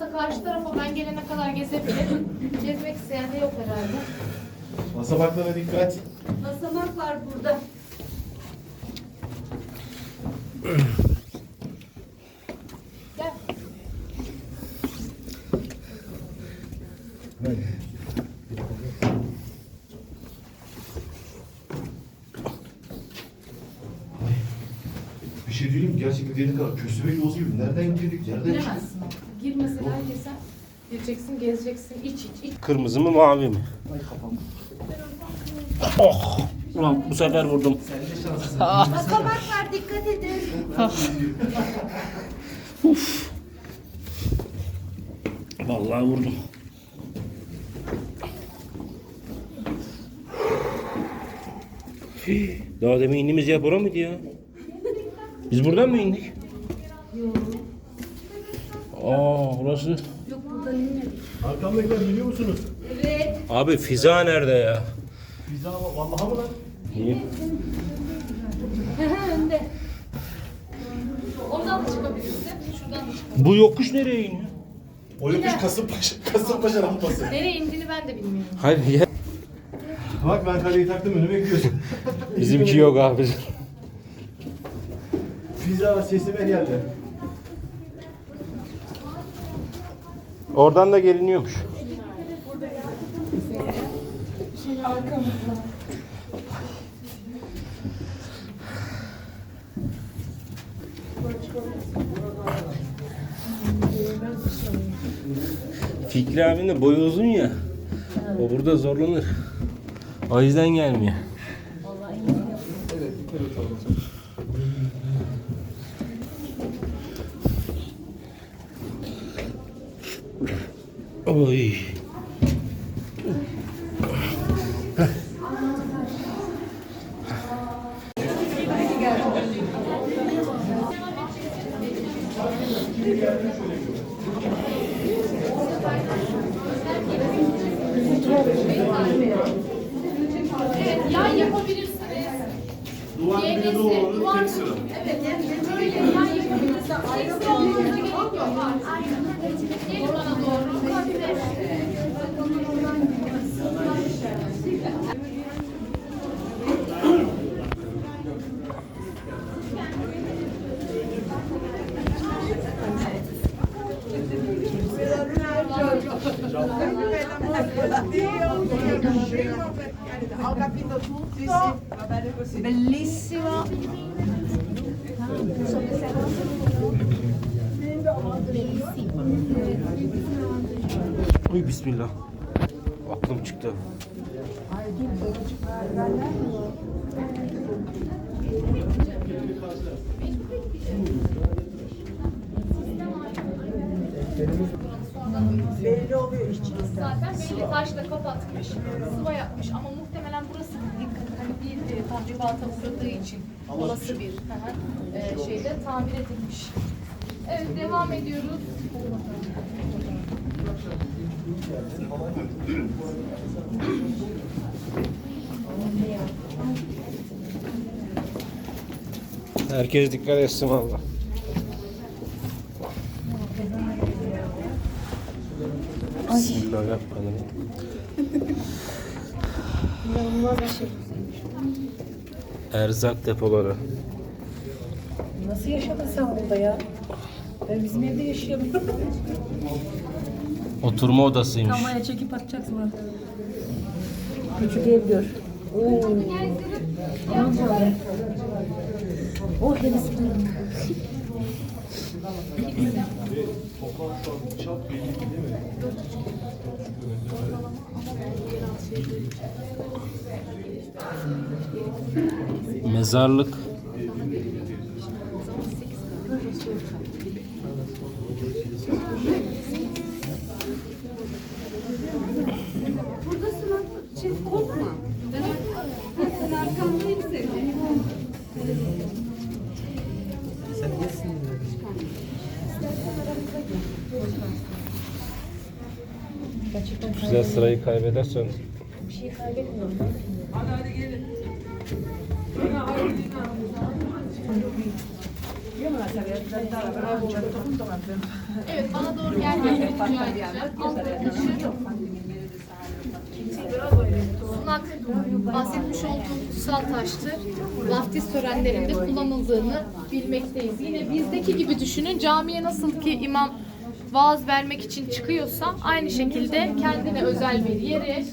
varsa karşı tarafa ben gelene kadar gezebilir. Gezmek isteyen de yok herhalde. Basamaklara dikkat. Basamak var burada. Gel. Bir şey diyeyim mi? Gerçekten dediğin kadar köstebek yolu gibi. Nereden girdik? Nereden çıktık? Gir mesela girsen. Gireceksin, gezeceksin, iç iç iç. Kırmızı mı mavi mi? Oh! Ulan bu sefer vurdum. Basamak var dikkat edin. Vallahi vurdum. Daha demin indiğimiz yer bura mıydı ya? Biz buradan mı indik? Aa burası. Arkamdakiler biliyor musunuz? Abi Fiza nerede ya? Bize ama vallahi mı lan? Niye? Önde. Oradan da çıkabilirsin. Şuradan da çıkabilirsin. Bu yokuş nereye iniyor? O yokuş Kasımpaşa, Kasımpaşa rampası. Nereye indiğini ben de bilmiyorum. Hayır ya. Bak ben kaleyi taktım önüme gidiyorsun. Bizimki yok abi. Pizza sesime geldi. Oradan da geliniyormuş. Fikri abinin de boyu uzun ya. O burada zorlanır. O yüzden gelmiyor. De doğru. Evet, böyle yan yapabilirsiniz. Ekstra olmanıza gerek yok. Gelin Bellissimo. Uy bismillah. Aklım çıktı. Belli oluyor işçilikten. Zaten belli taşla kapatmış, sıva yapmış ama muhtemelen burası dikkat hani bir e, tahribata uğradığı için olası bir hı hı, e, şeyde tamir edilmiş. Evet devam ediyoruz. Herkes dikkat etsin valla. Bismillah yapmadım. Erzak depoları. Nasıl yaşadın sen burada ya? Ben bizim evde yaşıyorum. Oturma odasıymış. Kameraya çekip atacaksın ha. Küçük ev gör. Oo. Oh henüz Mezarlık. Güzel sırayı kaybedersen bir şey kaybetmiyorum. Evet bana doğru gelmeyi rica edeceğim. Arkadaşım Sunak bahsetmiş olduğum kutsal taştır. Vaftiz törenlerinde kullanıldığını bilmekteyiz. Yine bizdeki gibi düşünün camiye nasıl ki imam vaaz vermek için çıkıyorsa aynı şekilde kendine özel bir yere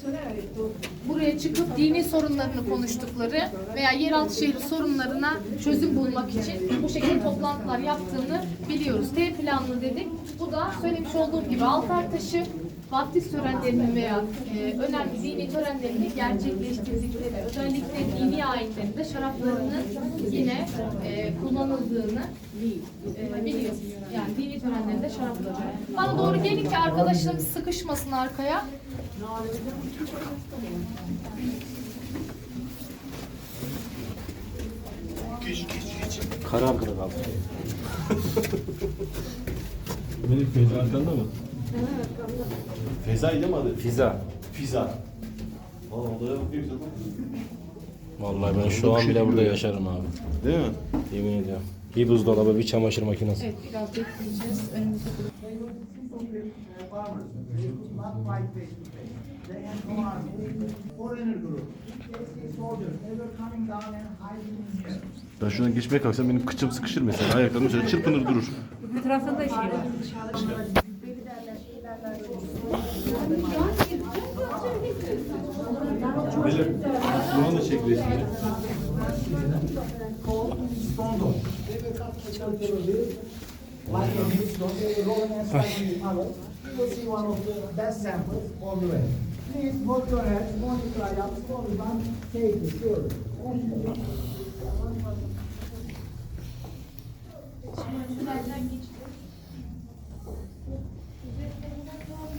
buraya çıkıp dini sorunlarını konuştukları veya yeraltı şehri sorunlarına çözüm bulmak için bu şekilde toplantılar yaptığını biliyoruz. T planlı dedik. Bu da söylemiş olduğum gibi altar taşı vaftiz törenlerinin veya e, önemli dini törenlerini gerçekleştirdikleri, özellikle dini ayetlerinde şaraplarının e, kullanıldığını e, biliyoruz. Yani dini törenlerinde şarapları. Bana doğru gelin ki arkadaşlarım sıkışmasın arkaya. Karar kırık abi. Benim Feyza arkanda mı? Feza'ydı mı adı? Fiza. Fiza. Aa odaya bakıyor zaten. Vallahi ben şu an bile burada yaşarım abi. Değil mi? Yemin ediyorum. Bir buzdolabı, bir çamaşır makinesi. Evet biraz bekleyeceğiz. Önümüzde Ben şuradan geçmeye kalksam benim kıçım sıkışır mesela. Ayaklarım şöyle çırpınır durur. Etrafında şey var. Böyle Kur'an da çek resmini. like a millstone, they were rolling and sliding in the tunnel. You will see one of the best samples on the way. Please, both your heads, monitor up, slowly down, take geçti.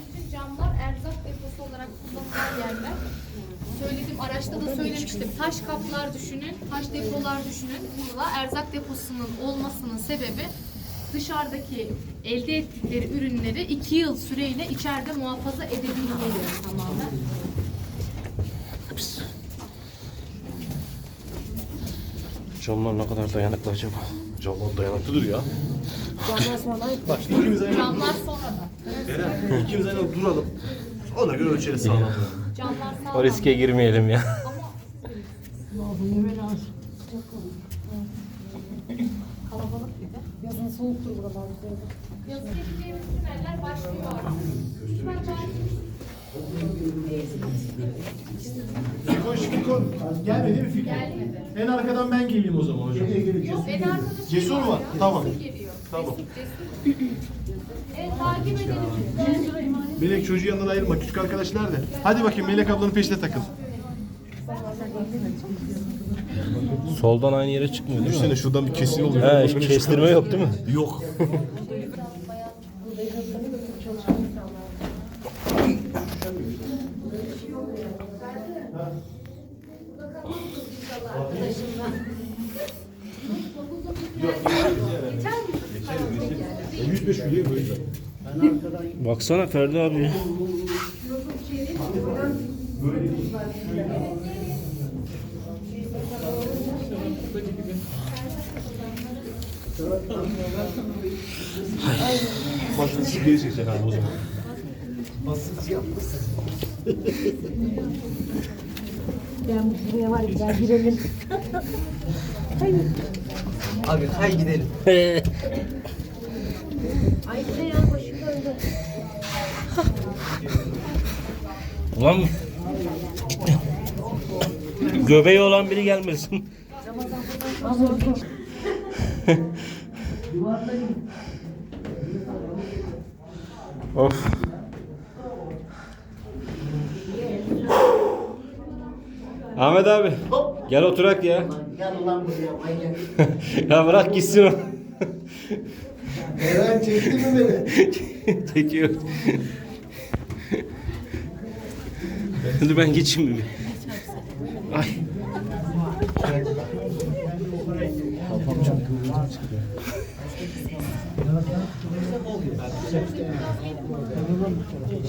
Bütün camlar erzak deposu olarak kullanılan yerler. Söyledim araçta da söylemiştim. Taş kaplar düşünün, taş depolar düşünün. Burada erzak deposunun olmasının sebebi dışarıdaki elde ettikleri ürünleri iki yıl süreyle içeride muhafaza edebilmeleri tamamen. Camlar ne kadar dayanıklı acaba? Camlar dayanıklıdır ya. Ondan sonra Bak ikimiz aynı, Camlar sonradan. Eren, ikimiz aynı duralım. Ona göre ölçeriz sağlam. Camlar O riske girmeyelim ya. Kalabalık bir de. yazın soğuktur buralar. Yazı geçeceğimiz tüneller başlıyor artık. Lütfen Fiko Fiko gelmedi mi Fiko? Gelmedi. En arkadan ben geleyim o zaman hocam. Yok, en arkadaşım Cesur var. tamam. Geliyor. Tamam. Evet, takip edelim. Melek çocuğu yanından ayırma. Küçük arkadaş nerede? Hadi bakayım Melek ablanın peşine takıl. Soldan aynı yere çıkmıyor değil mi? Düşsene şuradan bir kesin oluyor. He, hiç kestirme yok değil mi? Yok. mi? 105 biliyor o yüzden. Baksana Ferdi abi. ya. Başını geri çekecek abi o zaman. Ben buraya var ya girelim. Abi hay gidelim. Ay bu ne ya başım döndü. Ulan göbeği olan biri gelmesin. of. Ahmet abi gel oturak ya. Gel ulan buraya manyak. ya bırak gitsin o. Eren çekti mi beni? Çekiyor. Hadi ben geçeyim mi? Ay.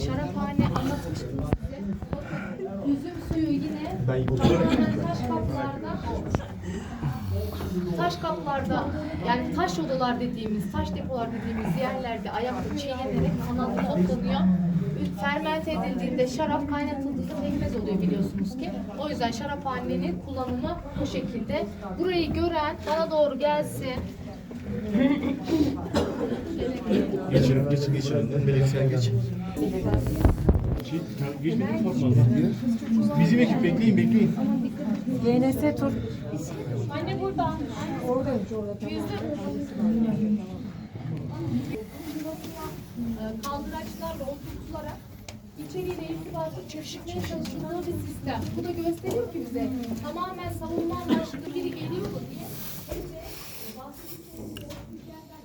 Şaraphane anlatmıştım size. Üzüm suyu yine taş kaplardan Taş kaplarda yani taş odalar dediğimiz, taş depolar dediğimiz yerlerde ayakta çiğnenerek kanal toplanıyor. Fermente edildiğinde şarap kaynatıldığında pekmez oluyor biliyorsunuz ki. O yüzden şaraphanenin kullanımı bu şekilde. Burayı gören bana doğru gelsin. Geçin, geçin, geçin önden. Melek sen geç. Bizim ekip bekleyin bekleyin. YNS tur. Anne burada. Yüzde Ee, kaldıraçlarla oturtularak içeriğine irtibatı çeşitmeye çalışıldığı bir sistem. Bu da gösteriyor ki bize tamamen savunma amaçlı biri geliyor mu diye. Önce bahsettiğimiz yerden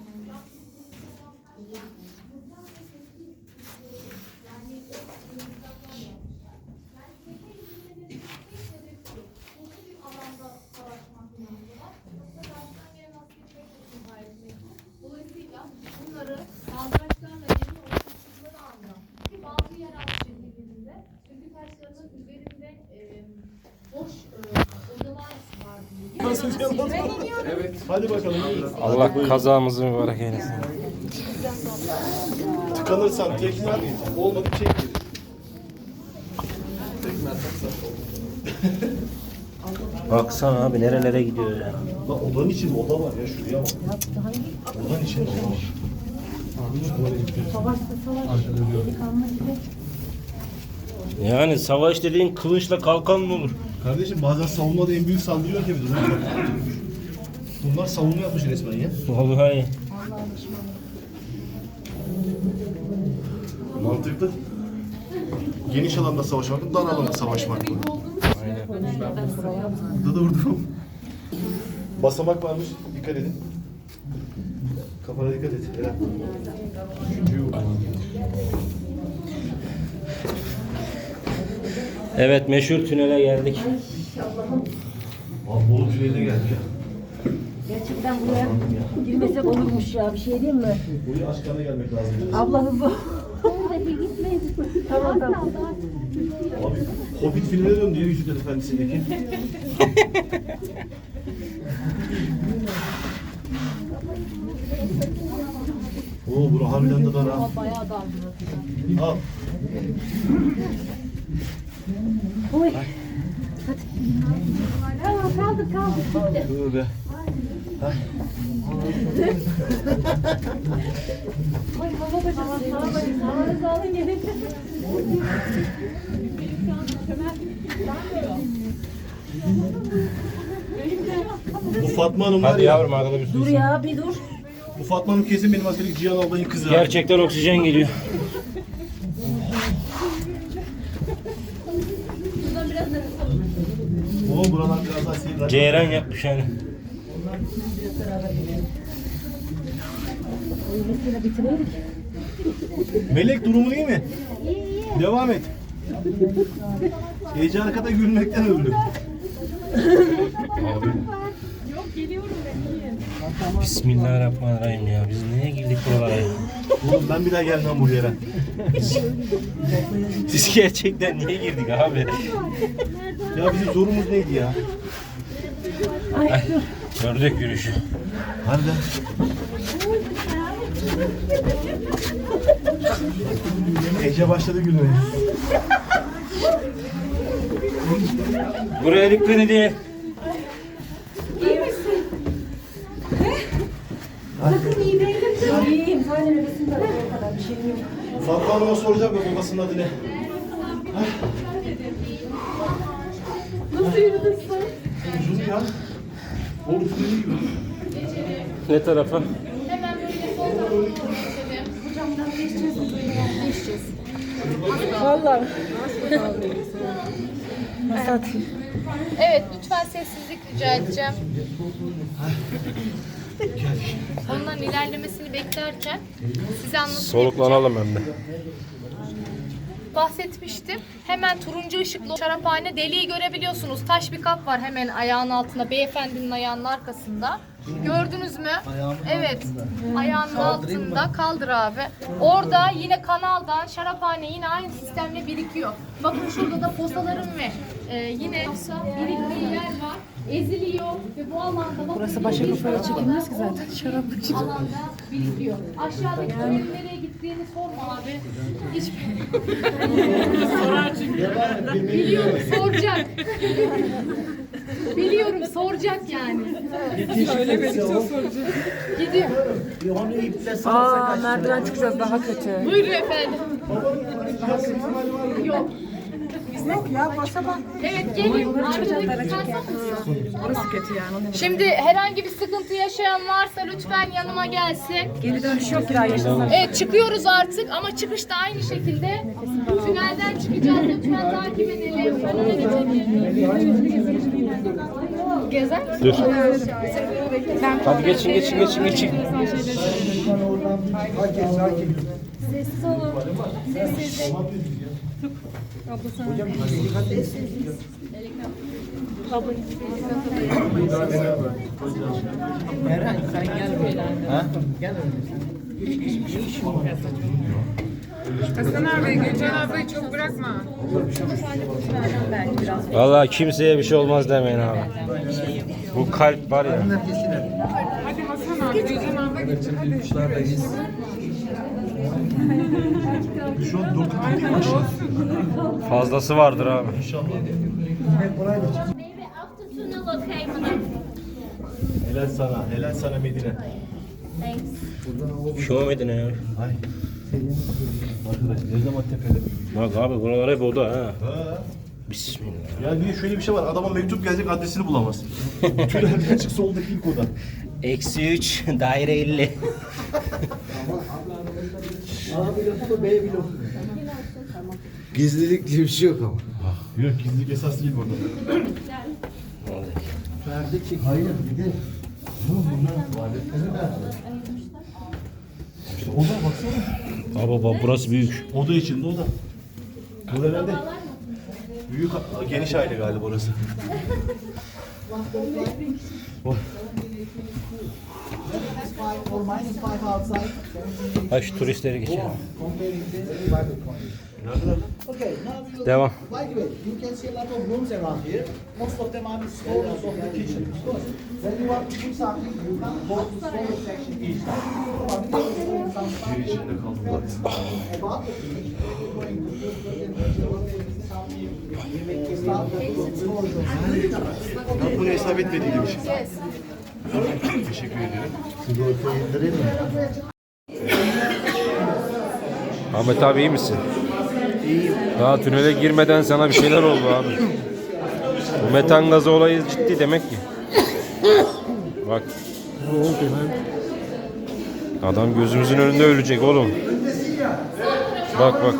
Dolayısıyla bunları kaldıraçlarla yeni oluşturdukları anda ki bazı yeraltı şehirlerinde çünkü taşlarının üzerinde e, boş e, odalar var diye. Hadi bakalım. Allah kazamızı mübarek eylesin. Tıkanırsan tekne at. Olmadı çek geri. Baksana abi nerelere gidiyor ya. Lan odanın içinde oda var ya şuraya bak. Odanın içinde oda var. Yani savaş dediğin kılıçla kalkan mı olur? Kardeşim bazen savunmada en büyük saldırı yöntemidir. lan. Bunlar savunma yapmış resmen ya. Vallahi. Mantıklı. Geniş alanda savaşmak, dar alanda savaşmak mı? Burada da vurdum. Basamak varmış, dikkat edin. Kafana dikkat et. Üçüncüyü vur. Evet meşhur tünele geldik. Abi Bolu tüneline geldik ya. Gerçekten buraya girmesek olurmuş ya. Bir şey diyeyim mi? Buraya aşkana gelmek lazım. Abla hızlı. tamam tamam. Abi Hobbit filmine döndü ya Yüzükler Efendisi'ndeki. Oo bura harbiden de dar ha. Bayağı dar burası. Al. Oy. Hadi. Tamam kaldık kaldık. Tövbe. Oy hava bacası. Hava bacası. Havanızı alın gelin. Bu Fatma Hanım var Hadi ya. yavrum arada bir Dur ya bir dur. Bu Fatma Hanım kesin benim askerlik Cihan Albay'ın kızı. Gerçekten oksijen geliyor. Oo buralar biraz daha seyirler. Ceyran yapmış yani. Öylesine bitireydik. Melek durumun iyi mi? Devam et. Ece arkada gülmekten öldü. Bismillahirrahmanirrahim ya. Biz niye girdik buralara ya? Oğlum ben bir daha gelmem bu yere. Siz gerçekten niye girdik abi? Ya bizim zorumuz neydi ya? Gördük yürüyüşü. Harbiden. Ece başladı gülmeye. Buraya dikkat edin. İyiyim. Sadece nefesim. O kadar bir şeyim yok. Fatma Hanım'a soracağım ya babasının adı ne? Nasıl yürüdün Uzun ya. Oğlum tüneli gibi. Ne tarafa? Hemen böyle sol tarafa doğru geçelim. Hocam buradan geçeceğiz mi? Geçeceğiz. Vallahi. Nasıl atayım? Evet, lütfen sessizlik rica edeceğim. Onların ilerlemesini beklerken size anlatayım. Soluklanalım hem de. bahsetmiştim. Hemen turuncu ışıklı şaraphane deliği görebiliyorsunuz. Taş bir kap var hemen ayağın altında. Beyefendinin ayağının arkasında. Gördünüz mü? evet. Ayağının altında. Kaldır abi. Orada yine kanaldan şaraphane yine aynı sistemle birikiyor. Bakın şurada da posaların ve e, yine biriktiği yer var. Eziliyor ve bu alanda da Burası başka kafaya çekilmez ki zaten. Şaraplık için. alanda birikiyor. Aşağıdakilerin nereye gittiğini sorma abi. Hiç Biliyorum soracak. Biliyorum soracak yani. Gidiyor. Bir onu iple sarsa Aa merdiven çıkacağız daha kötü. Buyurun efendim. Yok. Yok ya basamak. Evet gelin. Burası kötü yani. Onun Şimdi herhangi bir sıkıntı yaşayan varsa lütfen yanıma gelsin. Geri dönüş yok kira yaşasın. Evet çıkıyoruz artık ama çıkışta aynı şekilde tünelden çıkacağız. Lütfen takip edelim. Önüne geçelim. Gezer misin? Dur. Hadi geçin geçin geçin geçin. Sakin sakin. Sessiz olun. Sessizlik. Eren sen gel böyle. Ha? Gel öyle. Hasan abi Gülcan ablayı çok bırakma. Vallahi kimseye bir şey olmaz demeyin abi. Bu kalp var ya. Hadi Hasan abi Gülcan abla hadi. Şu an dört katı değil mi aşağı? Fazlası vardır abi. Madam? Helal sana, helal sana Medine. Thanks. Şu Medine ya. Ay. Arkadaş ne zaman tepede? Bak abi buralar hep oda ha. Ha. Bismillah. Ya bir de şöyle bir şey var. Adama mektup gelecek adresini bulamaz. Tünelden çık soldaki ilk oda. Eksi 3 daire 50. A bloku mu B bloku mu? Gizlilik diye bir şey yok ama. Yok gizlilik esas değil burada. Perde çek. Hayır bir de. İşte oda baksana. Abi baba burası büyük. Oda içinde oda. Bu herhalde büyük geniş aile galiba orası. Ha turistleri geçelim. Devam. Ben bunu hesap Teşekkür ederim. Sigortayı indireyim mi? Ahmet abi iyi misin? İyiyim. Daha tünele girmeden sana bir şeyler oldu abi. Bu metan gazı olayı ciddi demek ki. Bak. Adam gözümüzün önünde ölecek oğlum. Bak bak.